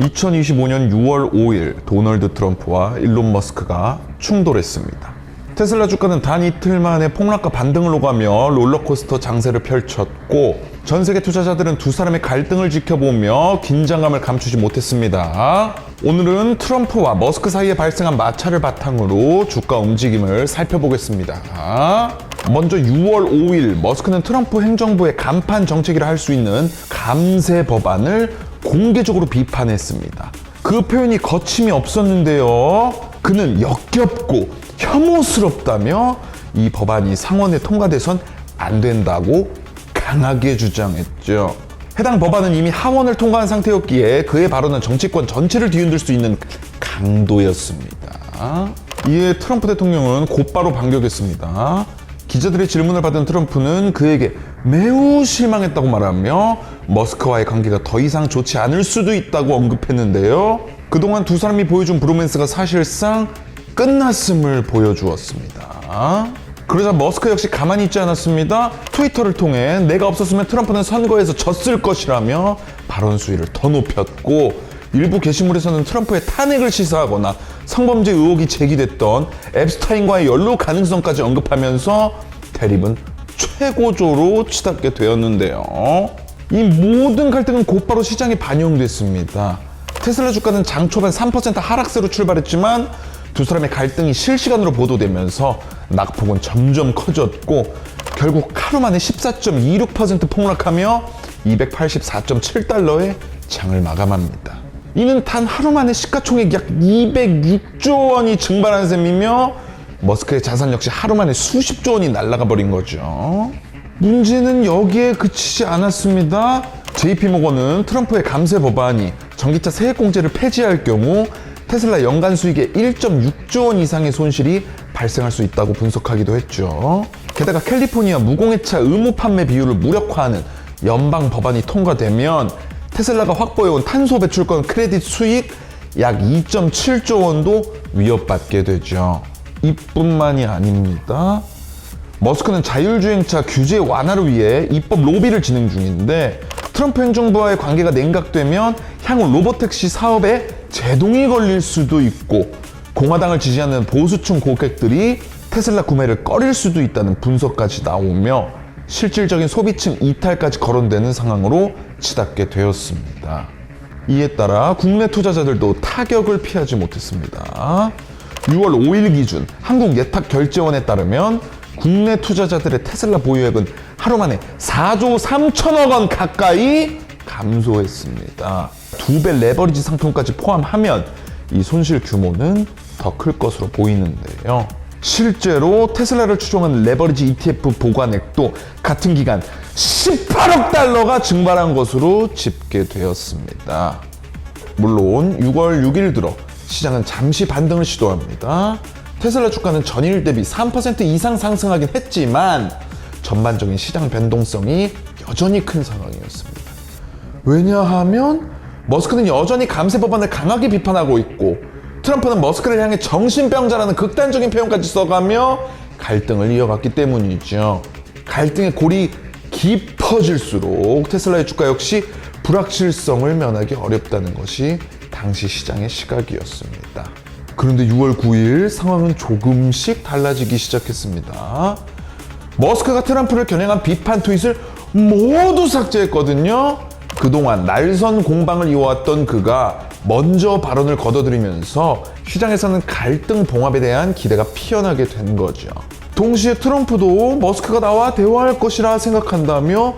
2025년 6월 5일 도널드 트럼프와 일론 머스크가 충돌했습니다. 테슬라 주가는 단 이틀 만에 폭락과 반등을 오가며 롤러코스터 장세를 펼쳤고 전 세계 투자자들은 두 사람의 갈등을 지켜보며 긴장감을 감추지 못했습니다. 오늘은 트럼프와 머스크 사이에 발생한 마찰을 바탕으로 주가 움직임을 살펴보겠습니다. 먼저 6월 5일 머스크는 트럼프 행정부의 간판 정책이라 할 수 있는 감세 법안을 공개적으로 비판했습니다. 그 표현이 거침이 없었는데요. 그는 역겹고 혐오스럽다며 이 법안이 상원에 통과돼선 안 된다고 강하게 주장했죠. 해당 법안은 이미 하원을 통과한 상태였기에 그의 발언은 정치권 전체를 뒤흔들 수 있는 강도였습니다. 이에 트럼프 대통령은 곧바로 반격했습니다. 기자들의 질문을 받은 트럼프는 그에게 매우 실망했다고 말하며 머스크와의 관계가 더 이상 좋지 않을 수도 있다고 언급했는데요. 그동안 두 사람이 보여준 브로맨스가 사실상 끝났음을 보여주었습니다. 그러자 머스크 역시 가만히 있지 않았습니다. 트위터를 통해 내가 없었으면 트럼프는 선거에서 졌을 것이라며 발언 수위를 더 높였고 일부 게시물에서는 트럼프의 탄핵을 시사하거나 성범죄 의혹이 제기됐던 앱스타인과의 연루 가능성까지 언급하면서 대립은 최고조로 치닫게 되었는데요. 이 모든 갈등은 곧바로 시장에 반영됐습니다. 테슬라 주가는 장 초반 3% 하락세로 출발했지만 두 사람의 갈등이 실시간으로 보도되면서 낙폭은 점점 커졌고 결국 하루 만에 14.26% 폭락하며 284.7달러의 장을 마감합니다. 이는 단 하루 만에 시가총액 약 206조 원이 증발한 셈이며 머스크의 자산 역시 하루 만에 수십조 원이 날아가 버린 거죠. 문제는 여기에 그치지 않았습니다. JP모건은 트럼프의 감세 법안이 전기차 세액공제를 폐지할 경우 테슬라 연간 수익의 1.6조 원 이상의 손실이 발생할 수 있다고 분석하기도 했죠. 게다가 캘리포니아 무공해차 의무 판매 비율을 무력화하는 연방 법안이 통과되면 테슬라가 확보해온 탄소 배출권 크레딧 수익 약 2.7조 원도 위협받게 되죠. 이뿐만이 아닙니다. 머스크는 자율주행차 규제 완화를 위해 입법 로비를 진행 중인데 트럼프 행정부와의 관계가 냉각되면 향후 로보택시 사업에 제동이 걸릴 수도 있고 공화당을 지지하는 보수층 고객들이 테슬라 구매를 꺼릴 수도 있다는 분석까지 나오며 실질적인 소비층 이탈까지 거론되는 상황으로 치닫게 되었습니다. 이에 따라 국내 투자자들도 타격을 피하지 못했습니다. 6월 5일 기준 한국 예탁 결제원에 따르면 국내 투자자들의 테슬라 보유액은 하루 만에 4조 3천억 원 가까이 감소했습니다. 두 배 레버리지 상품까지 포함하면 이 손실 규모는 더 클 것으로 보이는데요. 실제로 테슬라를 추종한 레버리지 ETF 보관액도 같은 기간 18억 달러가 증발한 것으로 집계되었습니다. 물론 6월 6일 들어 시장은 잠시 반등을 시도합니다. 테슬라 주가는 전일 대비 3% 이상 상승하긴 했지만 전반적인 시장 변동성이 여전히 큰 상황이었습니다. 왜냐하면 머스크는 여전히 감세 법안을 강하게 비판하고 있고 트럼프는 머스크를 향해 정신병자라는 극단적인 표현까지 써가며 갈등을 이어갔기 때문이죠. 갈등의 골이 깊어질수록 테슬라의 주가 역시 불확실성을 면하기 어렵다는 것이 당시 시장의 시각이었습니다. 그런데 6월 9일 상황은 조금씩 달라지기 시작했습니다. 머스크가 트럼프를 겨냥한 비판 트윗을 모두 삭제했거든요. 그동안 날선 공방을 이어왔던 그가 먼저 발언을 걷어들이면서 시장에서는 갈등 봉합에 대한 기대가 피어나게 된 거죠. 동시에 트럼프도 머스크가 나와 대화할 것이라 생각한다며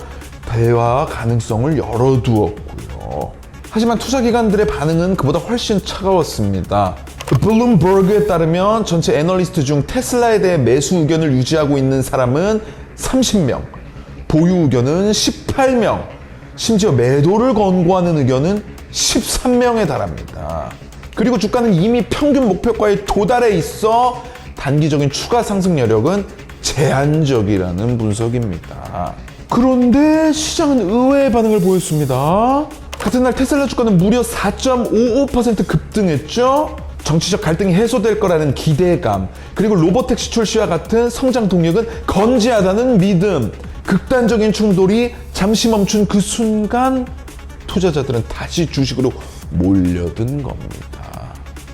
대화 가능성을 열어두었고요. 하지만 투자기관들의 반응은 그보다 훨씬 차가웠습니다. 블룸버그에 따르면 전체 애널리스트 중 테슬라에 대해 매수 의견을 유지하고 있는 사람은 30명, 보유 의견은 18명, 심지어 매도를 권고하는 의견은 13명에 달합니다. 그리고 주가는 이미 평균 목표가에 도달해 있어 단기적인 추가 상승 여력은 제한적이라는 분석입니다. 그런데 시장은 의외의 반응을 보였습니다. 같은 날 테슬라 주가는 무려 4.55% 급등했죠. 정치적 갈등이 해소될 거라는 기대감, 그리고 로보택시 출시와 같은 성장 동력은 건재하다는 믿음, 극단적인 충돌이 잠시 멈춘 그 순간 투자자들은 다시 주식으로 몰려든 겁니다.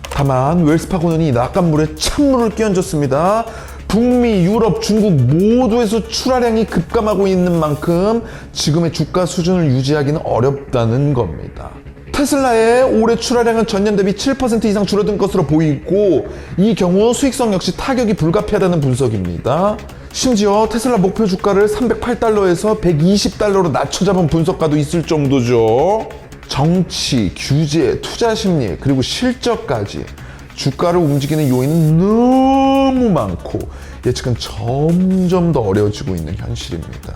다만 웰스파고는 이 낙관물에 찬물을 끼얹었습니다. 북미, 유럽, 중국 모두에서 출하량이 급감하고 있는 만큼 지금의 주가 수준을 유지하기는 어렵다는 겁니다. 테슬라의 올해 출하량은 전년 대비 7% 이상 줄어든 것으로 보이고 이 경우 수익성 역시 타격이 불가피하다는 분석입니다. 심지어 테슬라 목표 주가를 308달러에서 120달러로 낮춰 잡은 분석가도 있을 정도죠. 정치, 규제, 투자 심리, 그리고 실적까지 주가를 움직이는 요인은 너무 많고 예측은 점점 더 어려워지고 있는 현실입니다.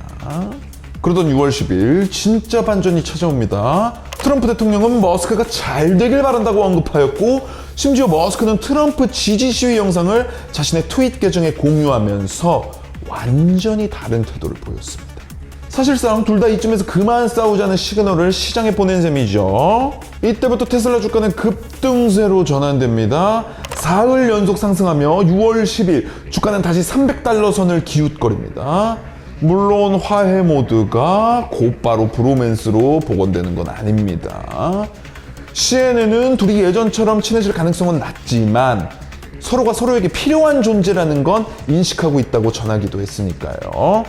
그러던 6월 10일 진짜 반전이 찾아옵니다. 트럼프 대통령은 머스크가 잘 되길 바란다고 언급하였고 심지어 머스크는 트럼프 지지 시위 영상을 자신의 트윗 계정에 공유하면서 완전히 다른 태도를 보였습니다. 사실상 둘 다 이쯤에서 그만 싸우자는 시그널을 시장에 보낸 셈이죠. 이때부터 테슬라 주가는 급등세로 전환됩니다. 사흘 연속 상승하며 6월 10일 주가는 다시 300달러 선을 기웃거립니다. 물론 화해 모드가 곧바로 브로맨스로 복원되는 건 아닙니다. CNN은 둘이 예전처럼 친해질 가능성은 낮지만 서로가 서로에게 필요한 존재라는 건 인식하고 있다고 전하기도 했으니까요.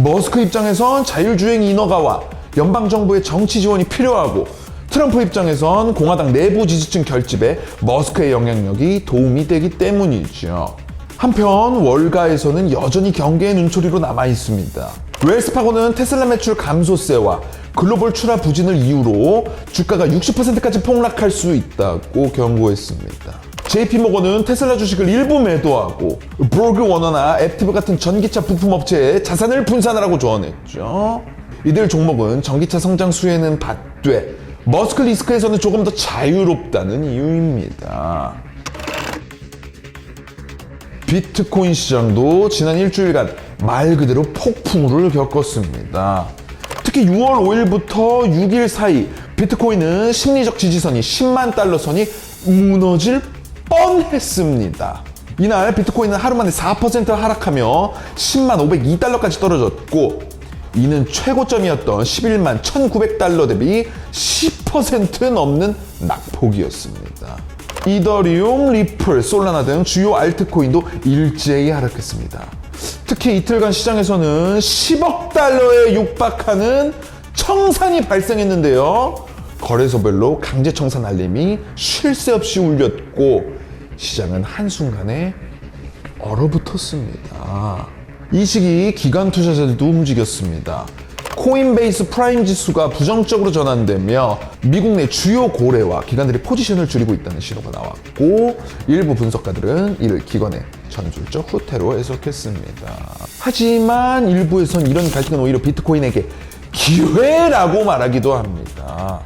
머스크 입장에선 자율주행 인허가와 연방정부의 정치 지원이 필요하고 트럼프 입장에선 공화당 내부 지지층 결집에 머스크의 영향력이 도움이 되기 때문이죠. 한편 월가에서는 여전히 경계의 눈초리로 남아 있습니다. 웰스파고는 테슬라 매출 감소세와 글로벌 출하 부진을 이유로 주가가 60%까지 폭락할 수 있다고 경고했습니다. JP모건은 테슬라 주식을 일부 매도하고 브로그 워너나 앱티브 같은 전기차 부품 업체에 자산을 분산하라고 조언했죠. 이들 종목은 전기차 성장 수혜는 받되 머스크 리스크에서는 조금 더 자유롭다는 이유입니다. 비트코인 시장도 지난 일주일간 말 그대로 폭풍우를 겪었습니다. 특히 6월 5일부터 6일 사이 비트코인은 심리적 지지선이 10만 달러 선이 무너질 뻔했습니다. 이날 비트코인은 하루 만에 4% 하락하며 10만 502달러까지 떨어졌고 이는 최고점이었던 11만 1900달러 대비 10% 넘는 낙폭이었습니다. 이더리움, 리플, 솔라나 등 주요 알트코인도 일제히 하락했습니다. 특히 이틀간 시장에서는 10억 달러에 육박하는 청산이 발생했는데요. 거래소별로 강제 청산 알림이 쉴 새 없이 울렸고 시장은 한순간에 얼어붙었습니다. 이 시기 기관 투자자들도 움직였습니다. 코인베이스 프라임 지수가 부정적으로 전환되며 미국 내 주요 고래와 기관들이 포지션을 줄이고 있다는 신호가 나왔고 일부 분석가들은 이를 기관의 전술적 후퇴로 해석했습니다. 하지만 일부에선 이런 갈등은 오히려 비트코인에게 기회라고 말하기도 합니다.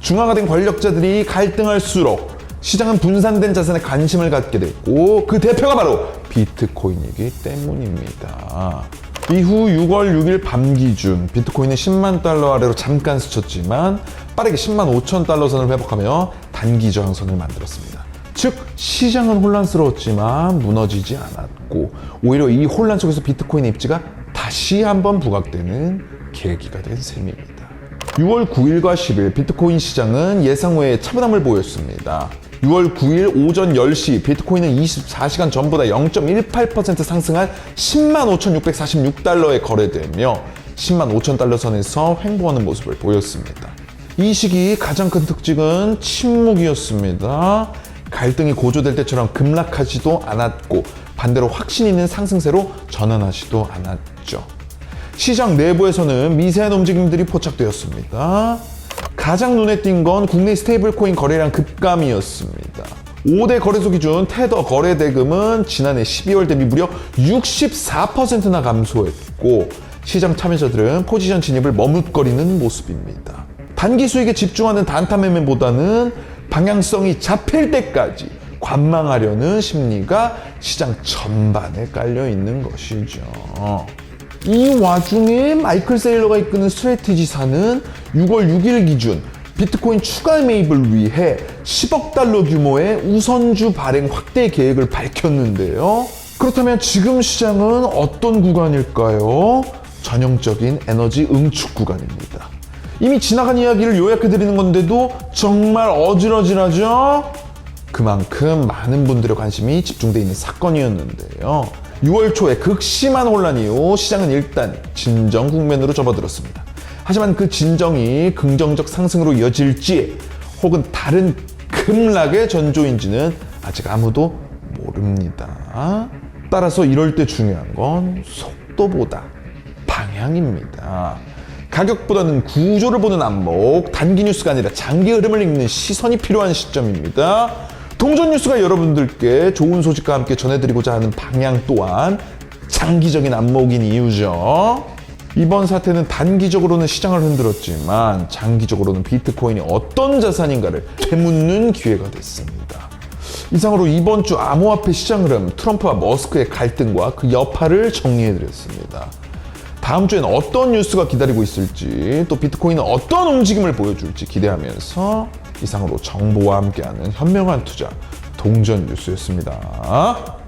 중화가 된 권력자들이 갈등할수록 시장은 분산된 자산에 관심을 갖게 됐고 그 대표가 바로 비트코인이기 때문입니다. 이후 6월 6일 밤 기준 비트코인은 10만 달러 아래로 잠깐 스쳤지만 빠르게 10만 5천 달러 선을 회복하며 단기 저항선을 만들었습니다. 즉 시장은 혼란스러웠지만 무너지지 않았고 오히려 이 혼란 속에서 비트코인의 입지가 다시 한번 부각되는 계기가 된 셈입니다. 6월 9일과 10일 비트코인 시장은 예상 외의 차분함을 보였습니다. 6월 9일 오전 10시 비트코인은 24시간 전보다 0.18% 상승한 10만 5,646달러에 거래되며 10만 5천 달러 선에서 횡보하는 모습을 보였습니다. 이 시기 가장 큰 특징은 침묵이었습니다. 갈등이 고조될 때처럼 급락하지도 않았고 반대로 확신 있는 상승세로 전환하지도 않았죠. 시장 내부에서는 미세한 움직임들이 포착되었습니다. 가장 눈에 띈 건 국내 스테이블 코인 거래량 급감이었습니다. 5대 거래소 기준 테더 거래 대금은 지난해 12월 대비 무려 64%나 감소했고 시장 참여자들은 포지션 진입을 머뭇거리는 모습입니다. 단기 수익에 집중하는 단타 매매보다는 방향성이 잡힐 때까지 관망하려는 심리가 시장 전반에 깔려 있는 것이죠. 이 와중에 마이클 세일러가 이끄는 스트레티지사는 6월 6일 기준 비트코인 추가 매입을 위해 10억 달러 규모의 우선주 발행 확대 계획을 밝혔는데요. 그렇다면 지금 시장은 어떤 구간일까요? 전형적인 에너지 응축 구간입니다. 이미 지나간 이야기를 요약해 드리는 건데도 정말 어질어질하죠? 그만큼 많은 분들의 관심이 집중돼 있는 사건이었는데요. 6월 초에 극심한 혼란 이후 시장은 일단 진정 국면으로 접어들었습니다. 하지만 그 진정이 긍정적 상승으로 이어질지 혹은 다른 급락의 전조인지는 아직 아무도 모릅니다. 따라서 이럴 때 중요한 건 속도보다 방향입니다. 가격보다는 구조를 보는 안목, 단기 뉴스가 아니라 장기 흐름을 읽는 시선이 필요한 시점입니다. 동전 뉴스가 여러분들께 좋은 소식과 함께 전해드리고자 하는 방향 또한 장기적인 안목인 이유죠. 이번 사태는 단기적으로는 시장을 흔들었지만 장기적으로는 비트코인이 어떤 자산인가를 되묻는 기회가 됐습니다. 이상으로 이번 주 암호화폐 시장 흐름, 트럼프와 머스크의 갈등과 그 여파를 정리해드렸습니다. 다음 주엔 어떤 뉴스가 기다리고 있을지, 또 비트코인은 어떤 움직임을 보여줄지 기대하면서 이상으로 정보와 함께하는 현명한 투자, 동전 뉴스였습니다.